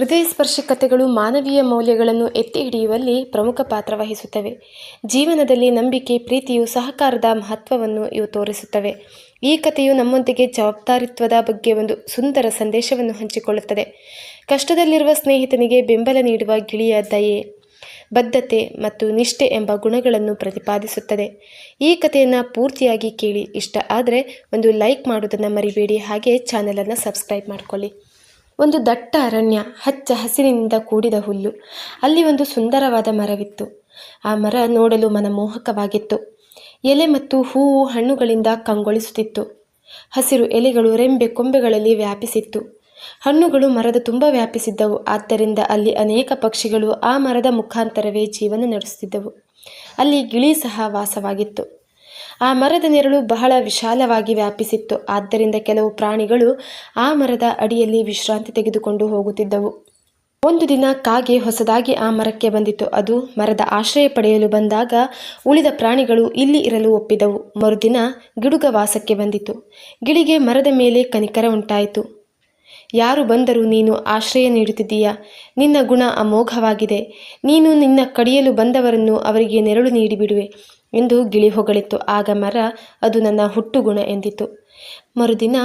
ಹೃದಯ ಸ್ಪರ್ಶ ಕಥೆಗಳು ಮಾನವೀಯ ಮೌಲ್ಯಗಳನ್ನು ಎತ್ತಿ ಹಿಡಿಯುವಲ್ಲಿ ಪ್ರಮುಖ ಪಾತ್ರ ವಹಿಸುತ್ತವೆ. ಜೀವನದಲ್ಲಿ ನಂಬಿಕೆ, ಪ್ರೀತಿಯು ಸಹಕಾರದ ಮಹತ್ವವನ್ನು ಇವು ತೋರಿಸುತ್ತವೆ. ಈ ಕಥೆಯು ನಮ್ಮೊಂದಿಗೆ ಜವಾಬ್ದಾರಿತ್ವದ ಬಗ್ಗೆ ಒಂದು ಸುಂದರ ಸಂದೇಶವನ್ನು ಹಂಚಿಕೊಳ್ಳುತ್ತದೆ. ಕಷ್ಟದಲ್ಲಿರುವ ಸ್ನೇಹಿತನಿಗೆ ಬೆಂಬಲ ನೀಡುವ ಗಿಳಿಯ ದಯೆ, ಬದ್ಧತೆ ಮತ್ತು ನಿಷ್ಠೆ ಎಂಬ ಗುಣಗಳನ್ನು ಪ್ರತಿಪಾದಿಸುತ್ತದೆ. ಈ ಕಥೆಯನ್ನು ಪೂರ್ತಿಯಾಗಿ ಕೇಳಿ ಇಷ್ಟ ಆದರೆ ಒಂದು ಲೈಕ್ ಮಾಡುವುದನ್ನು ಮರಿಬೇಡಿ. ಹಾಗೆ ಚಾನಲನ್ನು ಸಬ್ಸ್ಕ್ರೈಬ್ ಮಾಡಿಕೊಳ್ಳಿ. ಒಂದು ದಟ್ಟ ಅರಣ್ಯ ಹಚ್ಚ ಹಸಿರಿನಿಂದ ಕೂಡಿದ ಹುಲ್ಲು. ಅಲ್ಲಿ ಒಂದು ಸುಂದರವಾದ ಮರವಿತ್ತು. ಆ ಮರ ನೋಡಲು ಮನಮೋಹಕವಾಗಿತ್ತು. ಎಲೆ ಮತ್ತು ಹೂವು ಹಣ್ಣುಗಳಿಂದ ಕಂಗೊಳಿಸುತ್ತಿತ್ತು. ಹಸಿರು ಎಲೆಗಳು ರೆಂಬೆ ಕೊಂಬೆಗಳಲ್ಲಿ ವ್ಯಾಪಿಸಿತ್ತು. ಹಣ್ಣುಗಳು ಮರದ ತುಂಬ ವ್ಯಾಪಿಸಿದ್ದವು. ಆದ್ದರಿಂದ ಅಲ್ಲಿ ಅನೇಕ ಪಕ್ಷಿಗಳು ಆ ಮರದ ಮುಖಾಂತರವೇ ಜೀವನ ನಡೆಸುತ್ತಿದ್ದವು. ಅಲ್ಲಿ ಗಿಳಿ ಸಹ ವಾಸವಾಗಿತ್ತು. ಆ ಮರದ ನೆರಳು ಬಹಳ ವಿಶಾಲವಾಗಿ ವ್ಯಾಪಿಸಿತ್ತು. ಆದ್ದರಿಂದ ಕೆಲವು ಪ್ರಾಣಿಗಳು ಆ ಮರದ ಅಡಿಯಲ್ಲಿ ವಿಶ್ರಾಂತಿ ತೆಗೆದುಕೊಂಡು ಹೋಗುತ್ತಿದ್ದವು. ಒಂದು ದಿನ ಕಾಗೆ ಹೊಸದಾಗಿ ಆ ಮರಕ್ಕೆ ಬಂದಿತು ಅದು ಮರದ ಆಶ್ರಯ ಪಡೆಯಲು ಬಂದಾಗ ಉಳಿದ ಪ್ರಾಣಿಗಳು ಇಲ್ಲಿ ಇರಲು ಒಪ್ಪಿದವು. ಮರುದಿನ ಗಿಡುಗ ವಾಸಕ್ಕೆ ಬಂದಿತು. ಗಿಳಿಗೆ ಮರದ ಮೇಲೆ ಕನಿಕರ ಉಂಟಾಯಿತು. ಯಾರು ಬಂದರೂ ನೀನು ಆಶ್ರಯ ನೀಡುತ್ತಿದ್ದೀಯ. ನಿನ್ನ ಗುಣ ಅಮೋಘವಾಗಿದೆ. ನೀನು ನಿನ್ನ ಕಡಿಯಲು ಬಂದವರನ್ನು ಅವರಿಗೆ ನೆರಳು ನೀಡಿಬಿಡುವೆ ಎಂದು ಗಿಳಿ ಹೊಗಳಿತ್ತು ಆಗ ಮರ, ಅದು ನನ್ನ ಹುಟ್ಟುಗುಣ ಎಂದಿತು ಮರುದಿನ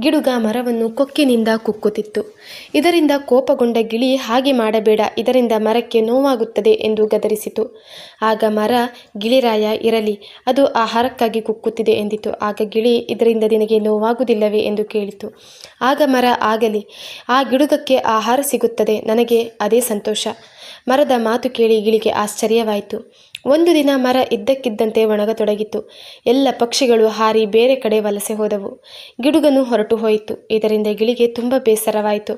ಗಿಡುಗ ಮರವನ್ನು ಕೊಕ್ಕಿನಿಂದ ಕುಕ್ಕುತ್ತಿತ್ತು. ಇದರಿಂದ ಕೋಪಗೊಂಡ ಗಿಳಿ ಹಾಗೆ ಮಾಡಬೇಡ, ಇದರಿಂದ ಮರಕ್ಕೆ ನೋವಾಗುತ್ತದೆ ಎಂದು ಗದರಿಸಿತು. ಆಗ ಮರ, ಗಿಳಿರಾಯ ಇರಲಿ, ಅದು ಆಹಾರಕ್ಕಾಗಿ ಕುಕ್ಕುತ್ತಿದೆ ಎಂದಿತು. ಆಗ ಗಿಳಿ, ಇದರಿಂದ ನಿನಗೆ ನೋವಾಗುವುದಿಲ್ಲವೇ ಎಂದು ಕೇಳಿತು. ಆಗ ಮರ, ಆಗಲಿ, ಆ ಗಿಡುಗಕ್ಕೆ ಆಹಾರ ಸಿಗುತ್ತದೆ, ನನಗೆ ಅದೇ ಸಂತೋಷ. ಮರದ ಮಾತು ಕೇಳಿ ಗಿಳಿಗೆ ಆಶ್ಚರ್ಯವಾಯಿತು. ಒಂದು ದಿನ ಮರ ಇದ್ದಕ್ಕಿದ್ದಂತೆ ಒಣಗತೊಡಗಿತು. ಎಲ್ಲ ಪಕ್ಷಿಗಳು ಹಾರಿ ಬೇರೆ ಕಡೆ ವಲಸೆ ಹೋದವು. ಗಿಡುಗನು ಹೊರಟು ಹೋಯಿತು. ಇದರಿಂದ ಗಿಳಿಗೆ ತುಂಬ ಬೇಸರವಾಯಿತು.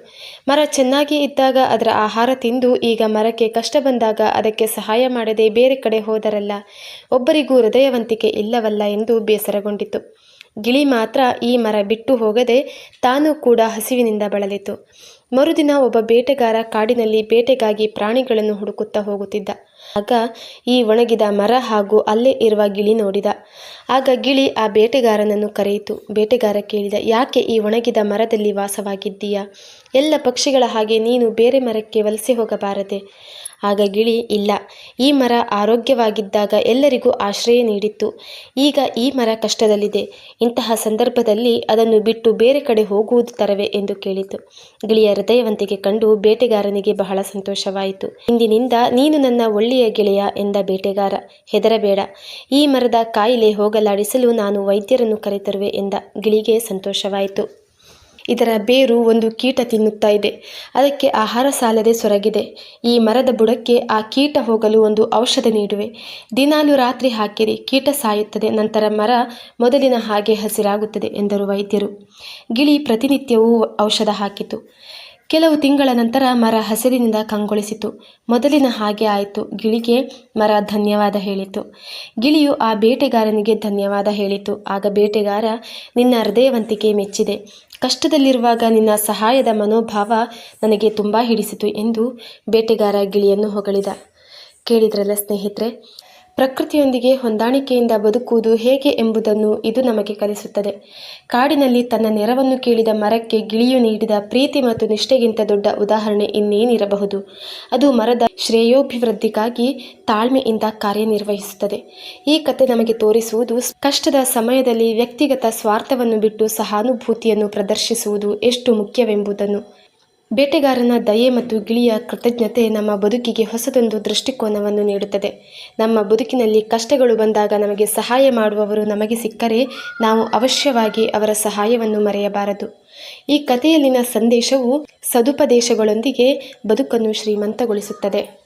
ಮರ ಚೆನ್ನಾಗಿ ಇದ್ದಾಗ ಅದರ ಆಹಾರ ತಿಂದು ಈಗ ಮರಕ್ಕೆ ಕಷ್ಟ ಬಂದಾಗ ಅದಕ್ಕೆ ಸಹಾಯ ಮಾಡದೆ ಬೇರೆ ಕಡೆ ಹೋದರಲ್ಲ. ಒಬ್ಬರಿಗೂ ಹೃದಯವಂತಿಕೆ ಇಲ್ಲವಲ್ಲ ಎಂದು ಬೇಸರಗೊಂಡಿತು. ಗಿಳಿ ಮಾತ್ರ ಈ ಮರ ಬಿಟ್ಟು ಹೋಗದೆ ತಾನೂ ಕೂಡ ಹಸಿವಿನಿಂದ ಬಳಲಿತು. ಮರುದಿನ ಒಬ್ಬ ಬೇಟೆಗಾರ ಕಾಡಿನಲ್ಲಿ ಬೇಟೆಗಾಗಿ ಪ್ರಾಣಿಗಳನ್ನು ಹುಡುಕುತ್ತಾ ಹೋಗುತ್ತಿದ್ದ. ಆಗ ಈ ಒಣಗಿದ ಮರ ಹಾಗೂ ಅಲ್ಲೇ ಇರುವ ಗಿಳಿ ನೋಡಿದ. ಆಗ ಗಿಳಿ ಆ ಬೇಟೆಗಾರನನ್ನು ಕರೆಯಿತು. ಬೇಟೆಗಾರ ಕೇಳಿದ, ಯಾಕೆ ಈ ಒಣಗಿದ ಮರದಲ್ಲಿ ವಾಸವಾಗಿದ್ದೀಯಾ? ಎಲ್ಲ ಪಕ್ಷಿಗಳ ಹಾಗೆ ನೀನು ಬೇರೆ ಮರಕ್ಕೆ ವಲಸೆ ಹೋಗಬಾರದೆ. ಆಗ ಗಿಳಿ, ಇಲ್ಲ. ಈ ಮರ ಆರೋಗ್ಯವಾಗಿದ್ದಾಗ ಎಲ್ಲರಿಗೂ ಆಶ್ರಯ ನೀಡಿತ್ತು. ಈಗ ಈ ಮರ ಕಷ್ಟದಲ್ಲಿದೆ. ಇಂತಹ ಸಂದರ್ಭದಲ್ಲಿ ಅದನ್ನು ಬಿಟ್ಟು ಬೇರೆ ಕಡೆ ಹೋಗುವುದು ತರವೇ? ಎಂದು ಕೇಳಿತು. ಗಿಳಿಯ ಹೃದಯವಂತಿಕೆ ಕಂಡು ಬೇಟೆಗಾರನಿಗೆ ಬಹಳ ಸಂತೋಷವಾಯಿತು. ಇಂದಿನಿಂದ ನೀನು ನನ್ನ ಒಳ್ಳೆಯ ಗೆಳೆಯ ಎಂದ ಬೇಟೆಗಾರ. ಹೆದರಬೇಡ. ಈ ಮರದ ಕಾಯಿಲೆ ಹೋಗಲಾಡಿಸಲು ನಾನು ವೈದ್ಯರನ್ನು ಕರೆತರುವೆ ಎಂದ ಗಿಳಿಗೆ ಸಂತೋಷವಾಯಿತು. ಇದರ ಬೇರು ಒಂದು ಕೀಟ ತಿನ್ನುತ್ತಾ ಇದೆ. ಅದಕ್ಕೆ ಆಹಾರ ಸಾಲದೆ ಸೊರಗಿದೆ. ಈ ಮರದ ಬುಡಕ್ಕೆ ಆ ಕೀಟ ಹೋಗಲು ಒಂದು ಔಷಧ ನೀಡುವೆ. ದಿನಾಲು ರಾತ್ರಿ ಹಾಕಿರಿ. ಕೀಟ ಸಾಯುತ್ತದೆ. ನಂತರ ಮರ ಮೊದಲಿನ ಹಾಗೆ ಹಸಿರಾಗುತ್ತದೆ ಎಂದರು ವೈದ್ಯರು. ಗಿಳಿ ಪ್ರತಿನಿತ್ಯವೂ ಔಷಧ ಹಾಕಿತು. ಕೆಲವು ತಿಂಗಳ ನಂತರ ಮರ ಹಸಿರಿನಿಂದ ಕಂಗೊಳಿಸಿತು. ಮೊದಲಿನ ಹಾಗೆ ಆಯಿತು. ಗಿಳಿಗೆ ಮರ ಧನ್ಯವಾದ ಹೇಳಿತು. ಗಿಳಿಯು ಆ ಬೇಟೆಗಾರನಿಗೆ ಧನ್ಯವಾದ ಹೇಳಿತು. ಆಗ ಬೇಟೆಗಾರ, ನಿನ್ನ ಹೃದಯವಂತಿಕೆ ಮೆಚ್ಚಿದೆ. ಕಷ್ಟದಲ್ಲಿರುವಾಗ ನಿನ್ನ ಸಹಾಯದ ಮನೋಭಾವ ನನಗೆ ತುಂಬ ಹಿಡಿಸಿತು ಎಂದು ಬೇಟೆಗಾರ ಗಿಳಿಯನ್ನು ಹೊಗಳಿದ. ಕೇಳಿದ್ರಲ್ಲ ಸ್ನೇಹಿತರೆ ಪ್ರಕೃತಿಯೊಂದಿಗೆ ಹೊಂದಾಣಿಕೆಯಿಂದ ಬದುಕುವುದು ಹೇಗೆ ಎಂಬುದನ್ನು ಇದು ನಮಗೆ ಕಲಿಸುತ್ತದೆ. ಕಾಡಿನಲ್ಲಿ ತನ್ನ ನೆರವನ್ನು ಕೇಳಿದ ಮರಕ್ಕೆ ಗಿಳಿಯು ನೀಡಿದ ಪ್ರೀತಿ ಮತ್ತು ನಿಷ್ಠೆಗಿಂತ ದೊಡ್ಡ ಉದಾಹರಣೆ ಇನ್ನೇನಿರಬಹುದು. ಅದು ಮರದ ಶ್ರೇಯೋಭಿವೃದ್ಧಿಗಾಗಿ ತಾಳ್ಮೆಯಿಂದ ಕಾರ್ಯನಿರ್ವಹಿಸುತ್ತದೆ. ಈ ಕತೆ ನಮಗೆ ತೋರಿಸುವುದು ಕಷ್ಟದ ಸಮಯದಲ್ಲಿ ವ್ಯಕ್ತಿಗತ ಸ್ವಾರ್ಥವನ್ನು ಬಿಟ್ಟು ಸಹಾನುಭೂತಿಯನ್ನು ಪ್ರದರ್ಶಿಸುವುದು ಎಷ್ಟು ಮುಖ್ಯವೆಂಬುದನ್ನು. ಬೇಟೆಗಾರನ ದಯೆ ಮತ್ತು ಗಿಳಿಯ ಕೃತಜ್ಞತೆ ನಮ್ಮ ಬದುಕಿಗೆ ಹೊಸದೊಂದು ದೃಷ್ಟಿಕೋನವನ್ನು ನೀಡುತ್ತದೆ. ನಮ್ಮ ಬದುಕಿನಲ್ಲಿ ಕಷ್ಟಗಳು ಬಂದಾಗ ನಮಗೆ ಸಹಾಯ ಮಾಡುವವರು ನಮಗೆ ಸಿಕ್ಕರೆ ನಾವು ಅವಶ್ಯವಾಗಿ ಅವರ ಸಹಾಯವನ್ನು ಮರೆಯಬಾರದು. ಈ ಕಥೆಯಲ್ಲಿನ ಸಂದೇಶವು ಸದುಪದೇಶಗಳೊಂದಿಗೆ ಬದುಕನ್ನು ಶ್ರೀಮಂತಗೊಳಿಸುತ್ತದೆ.